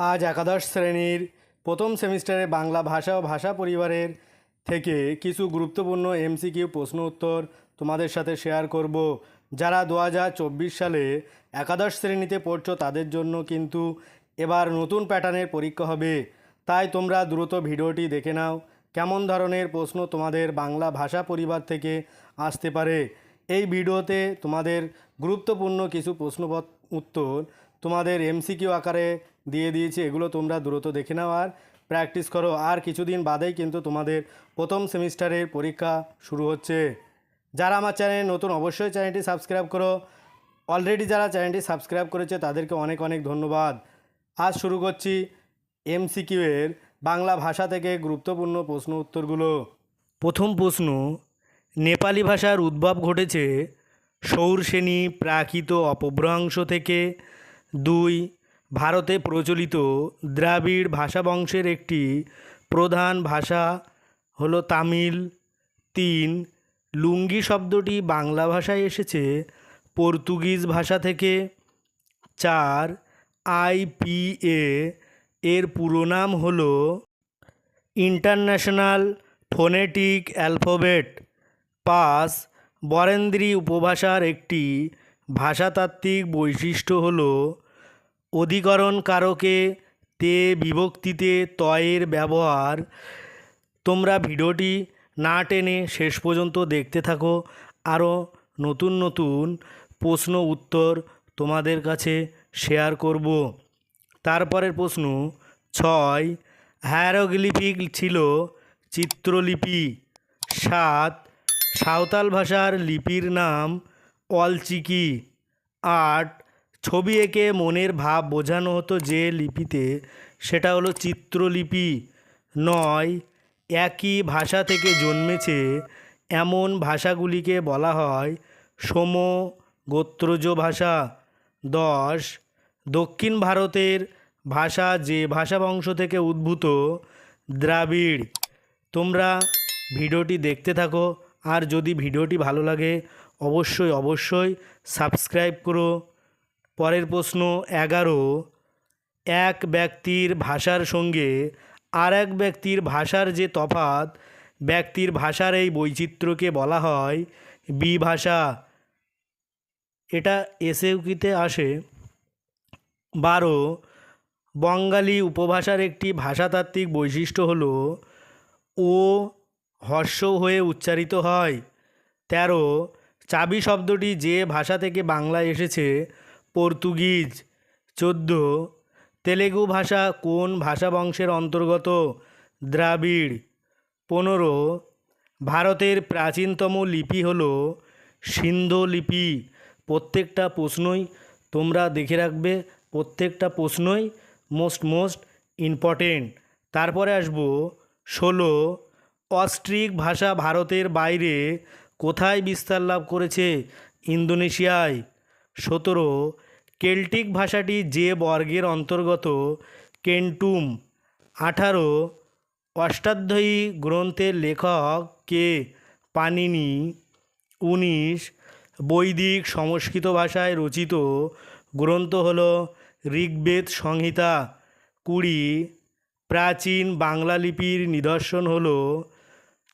আজ একাদশ শ্রেণির প্রথম সেমিস্টারে বাংলা ভাষা ও ভাষা পরিবারের থেকে কিছু গুরুত্বপূর্ণ এমসিকিউ প্রশ্ন উত্তর তোমাদের সাথে শেয়ার করব। যারা দু হাজার চব্বিশ সালে একাদশ শ্রেণীতে পড়ছো তাদের জন্য কিন্তু এবার নতুন প্যাটার্নের পরীক্ষা হবে। তাই তোমরা দ্রুত ভিডিওটি দেখে নাও। কেমন ধরনের প্রশ্ন তোমাদের বাংলা ভাষা পরিবার থেকে আসতে পারে? এই ভিডিওতে তোমাদের গুরুত্বপূর্ণ কিছু প্রশ্নপত্র উত্তর তোমাদের এমসিকিউ আকারে দিয়ে দিয়েছি, এগুলো তোমরা দ্রুত দেখে নাও আর প্র্যাকটিস করো। আর কিছুদিন বাদেই কিন্তু তোমাদের প্রথম সেমিস্টারের পরীক্ষা শুরু হচ্ছে। যারা আমার চ্যানেল নতুন অবশ্যই চ্যানেলটি সাবস্ক্রাইব করো। অলরেডি যারা চ্যানেলটি সাবস্ক্রাইব করেছে, তাদেরকে অনেক অনেক ধন্যবাদ। আজ শুরু করছি এমসিকিউ এর বাংলা ভাষা থেকে গুরুত্বপূর্ণ প্রশ্ন উত্তরগুলো। প্রথম প্রশ্ন, নেপালি ভাষার উদ্ভব ঘটেছে সৌরসেনী প্রাকৃত অপভ্রংশ থেকে। দুই ভারতে প্রচলিত দ্রাবিড় ভাষা বংশের একটি প্রধান ভাষা হলো তামিল, তিন, লুঙ্গি শব্দটি বাংলা ভাষায় এসেছে পর্তুগিজ ভাষা থেকে, চার আইপিএ এর পুরো নাম হলো ইন্টারন্যাশনাল ফোনেটিক অ্যালফাবেট। পাস বরেন্দ্রী উপভাষার একটি ভাষাতাত্ত্বিক বৈশিষ্ট্য হল অধিকরণ কারকে তে বিভক্তিতে তয়ের ব্যবহার। তোমরা ভিডিওটি না টেনে শেষ পর্যন্ত দেখতে থাকো। আরও নতুন নতুন প্রশ্ন উত্তর তোমাদের কাছে শেয়ার করব। তারপরের প্রশ্ন ছয়, হ্যারোগ্লিফিক ছিল চিত্রলিপি। সাত, সাঁওতাল ভাষার লিপির নাম অলচিকি। আট ছবি এঁকে মনের ভাব বোঝানো হতো যে লিপিতে। সেটা হলো চিত্রলিপি নয়, একই ভাষা থেকে জন্মেছে। এমন ভাষাগুলিকে বলা হয় সম গোত্রজ ভাষা, দশ, দক্ষিণ ভারতের ভাষা যে ভাষা বংশ থেকে উদ্ভূত, দ্রাবিড়। তোমরা ভিডিওটি দেখতে থাকো, আর যদি ভিডিওটি ভালো লাগে, অবশ্যই অবশ্যই সাবস্ক্রাইব করো। পরের প্রশ্ন এগারো। এক ব্যক্তির ভাষার সঙ্গে আর এক ব্যক্তির ভাষার যে তফাৎ, ব্যক্তির ভাষার এই বৈচিত্র্যকে বলা হয় বিভাষা। এটা এসএউকিতে আসে। বারো, বঙ্গালী উপভাষার একটি ভাষাতাত্ত্বিক বৈশিষ্ট্য হল ও হর্ষ হয়ে উচ্চারিত হয়। তেরো, চাবি শব্দটি যে ভাষা থেকে বাংলায় এসেছে পর্তুগিজ। চোদ্দ, তেলেগু ভাষা কোন ভাষা বংশের অন্তর্গত? দ্রাবিড়। পনেরো, ভারতের প্রাচীনতম লিপি হলো সিন্ধু লিপি। প্রত্যেকটা প্রশ্নই তোমরা দেখে রাখবে, প্রত্যেকটা প্রশ্নই মোস্ট মোস্ট ইম্পর্টেন্ট তারপরে আসব, ষোলো, অস্ট্রিক ভাষা ভারতের বাইরে কোথায় বিস্তার লাভ করেছে? ইন্দোনেশিয়ায়। সতেরো, কেল্টিক ভাষাটি যে বর্গের অন্তর্গত কেন্টুম। আঠারো, অষ্টাধ্যায়ী গ্রন্থের লেখক কে পানিনি। উনিশ, বৈদিক সংস্কৃত ভাষায় রচিত গ্রন্থ হল ঋগ্বেদ সংহিতা। কুড়ি, প্রাচীন বাংলা লিপির নিদর্শন হল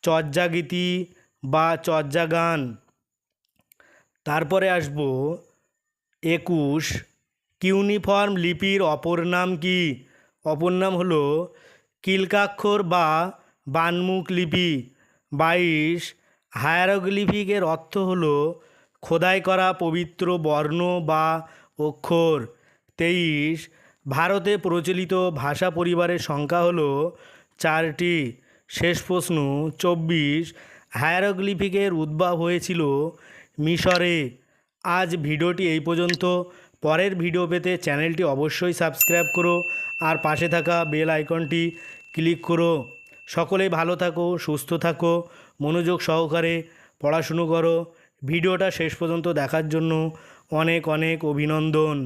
চর্যাগীতি বা চর্যাগান। তারপরে আসব একুশ কিউনিফর্ম লিপির অপর নাম কি? অপর নাম হলো কিলকাক্ষর বা বানমুখ লিপি। বাইশ হায়ারোগ্লিফিকের অর্থ হল খোদাই করা পবিত্র বর্ণ বা অক্ষর। তেইশ ভারতে প্রচলিত ভাষা পরিবারের সংখ্যা হলো চারটি। শেষ প্রশ্ন, চব্বিশ হায়ারোগ্লিফিকের উদ্ভব হয়েছিল মিশরে। আজ ভিডিওটি এই পর্যন্ত। পরের ভিডিও পেতে চ্যানেলটি অবশ্যই সাবস্ক্রাইব করো আর পাশে থাকা বেল আইকনটি ক্লিক করো। সকলেই ভালো থাকো, সুস্থ থাকো, মনোযোগ সহকারে পড়াশুনো করো। ভিডিওটা শেষ পর্যন্ত দেখার জন্য অনেক অনেক অভিনন্দন।